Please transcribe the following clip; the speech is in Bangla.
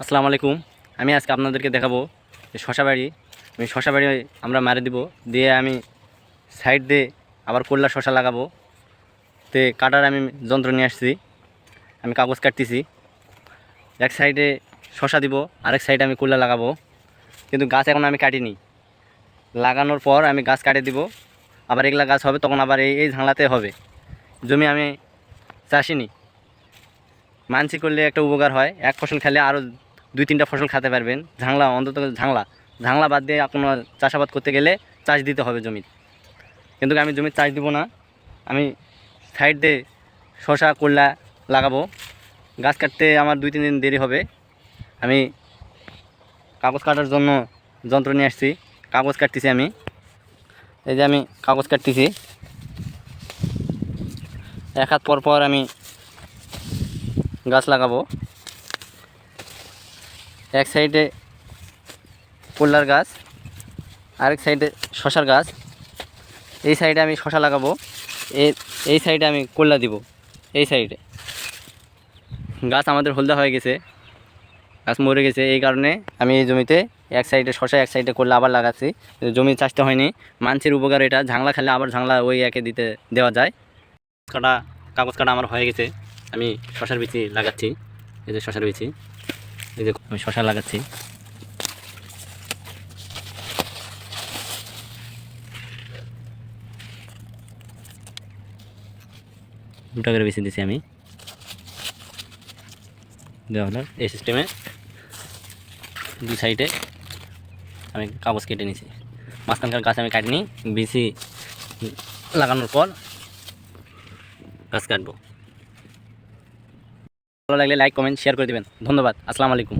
আসসালামু আলাইকুম। আমি আজকে আপনাদেরকে দেখাবো যে শশা বাড়ি। আমি শশা বাড়ি আমরা মারে দিব, দিয়ে আমি সাইড দিয়ে আবার করলা শশা লাগাবো। তে কাটার আমি যন্ত্র নিয়ে আসছি, আমি কাগজ কাটতেছি। এক সাইডে শশা দিব, আরেক সাইডে আমি করলা লাগাবো। কিন্তু গাছ এখন আমি কাটিনি। লাগানোর পর আমি গাছ কাটে দিব, আবার এগুলা গাছ হবে, তখন আবার এই এই ঝাংলাতে হবে। জমি আমি চাষিনি। মানসি করলে একটা উপকার হয়, এক ফসল খেলে আরও দুই তিনটা ফসল খেতে পারবেন। ঝাংলা, অন্তত ঝাংলা। ঝাংলা বাদ দিয়ে কোনো চাষাবাদ করতে গেলে চাষ দিতে হবে জমি কিন্তু আমি জমির চাষ দিব না। আমি সাইড দিয়ে শশা করলা লাগাবো। গাছ কাটতে আমার দুই তিন দিন দেরি হবে। আমি কাগজ কাটার জন্য যন্ত্র নিয়ে আসছি। কাগজ কাটতেছি আমি। এই যে আমি কাগজ কাটতেছি। এক হাত পর পর আমি গাছ লাগাবো। এক সাইডে কল্লার গাছ, আরেক সাইডে শশার গাছ। এই সাইডে আমি শশা লাগাবো এই সাইডে আমি কল্লা দিব, এই সাইডে। গাছ আমাদের হলদা হয়ে গেছে, গাছ মরে গেছে, এই কারণে আমি এই জমিতে এক সাইডে শশা, এক সাইডে করলে আবার লাগাচ্ছি। জমি চাষতে হয়নি মানুষের উপকার এটা, ঝাংলা খেলে আবার ঝাংলা ওই একে দিতে দেওয়া যায়। কাটা, কাগজ কাটা আমার হয়ে গেছে, আমি শশার বিচি লাগাচ্ছি, এই যে শশার বিচি। এই যে আমি শশা লাগাচ্ছি। দুটা করে বেশি দিছি আমি। দেওয়া হলো এই সিস্টেমে দুই সাইডে আমি কাগজ কেটে নিছি। মাঝখানকার গাছ আমি কাটিনি বিচি লাগানোর পর গাছ কাটবো। ভালো লাগলে লাইক কমেন্ট শেয়ার করে দেবেন। ধন্যবাদ। আসসালামু আলাইকুম।